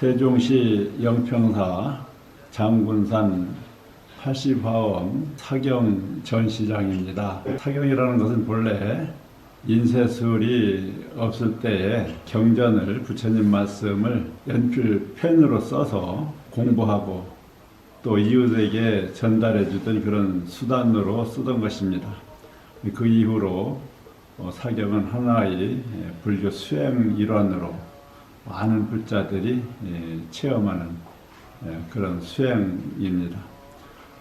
세종시 영평사 장군산 80화엄 사경 전시장입니다. 사경이라는 것은 본래 인쇄술이 없을 때에 경전을 부처님 말씀을 연필 펜으로 써서 공부하고 또 이웃에게 전달해 주던 그런 수단으로 쓰던 것입니다. 그 이후로 어, 사경은 하나의 예, 불교 수행 일환으로 많은 불자들이 예, 체험하는 예, 그런 수행입니다.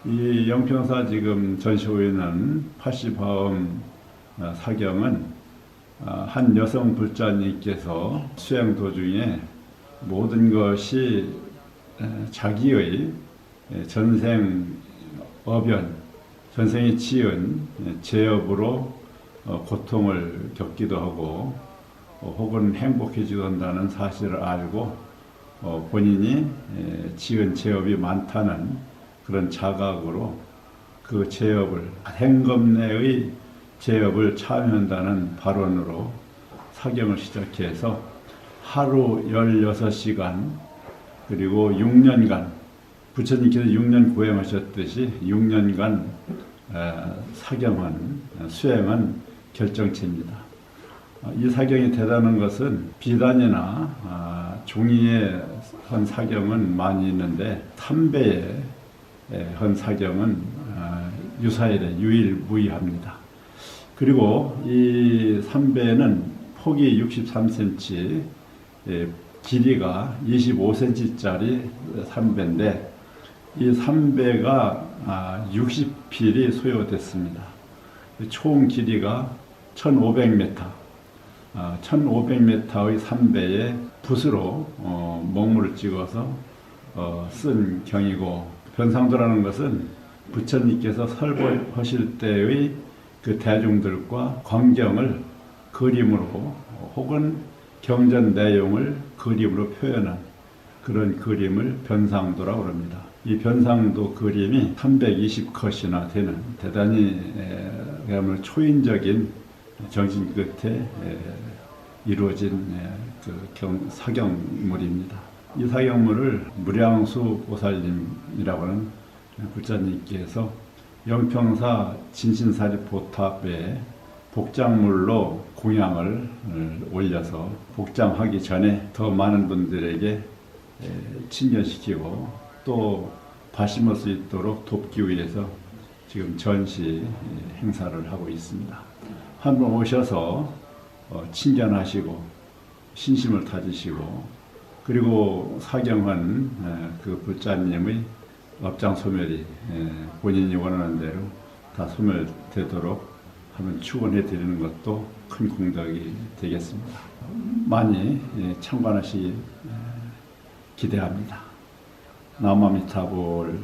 이 영평사 지금 전시하고 있는 80화엄 어, 사경은 아, 한 여성 불자님께서 수행 도중에 모든 것이 에, 자기의 에, 전생 어변, 전생에 지은 에, 죄업으로 어, 고통을 겪기도 하고 어, 혹은 행복해지기도 한다는 사실을 알고 어, 본인이 에, 지은 죄업이 많다는 그런 자각으로 그 죄업을 행겁내의 죄업을 참여한다는 발언으로 사경을 시작해서 하루 16시간 그리고 6년간 부처님께서 6년 고행하셨듯이 6년간 사경은 수행은 결정체입니다. 어, 이 사경이 대단한 것은 비단이나 아, 종이에 한 사경은 많이 있는데 삼배에 한 사경은 아, 유사일에 유일무이합니다. 그리고 이 삼배는 폭이 63cm, 예, 길이가 25cm짜리 삼배인데 이 삼배가 60필이 소요됐습니다. 총 길이가 1,500m, 1,500m의 삼배에 붓으로 어, 먹물을 찍어서 어, 쓴 경이고 변상도라는 것은 부처님께서 설법하실 때의 그 대중들과 광경을 그림으로 혹은 경전 내용을 그림으로 표현한 그런 그림을 변상도라고 합니다. 이 변상도 그림이 320컷이나 되는 대단히 에, 초인적인 정신 끝에 에, 이루어진 에, 그 경, 사경물입니다. 이 사경물을 무량수 보살님이라고 하는 불자님께서 영평사 진신사리 보탑에 복장물로 공양을 올려서 복장하기 전에 더 많은 분들에게 에, 친견시키고 또 발심할 수 있도록 돕기 위해서 지금 전시 행사를 하고 있습니다. 한번 오셔서 어, 친견하시고 신심을 다지시고 그리고 사경한 에, 그 불자님의 업장 소멸이 에, 본인이 원하는 대로 다 소멸되도록 한번 축원해 드리는 것도 큰 공덕이 되겠습니다. 많이 예, 참관하시기 에, 기대합니다. 나마미타볼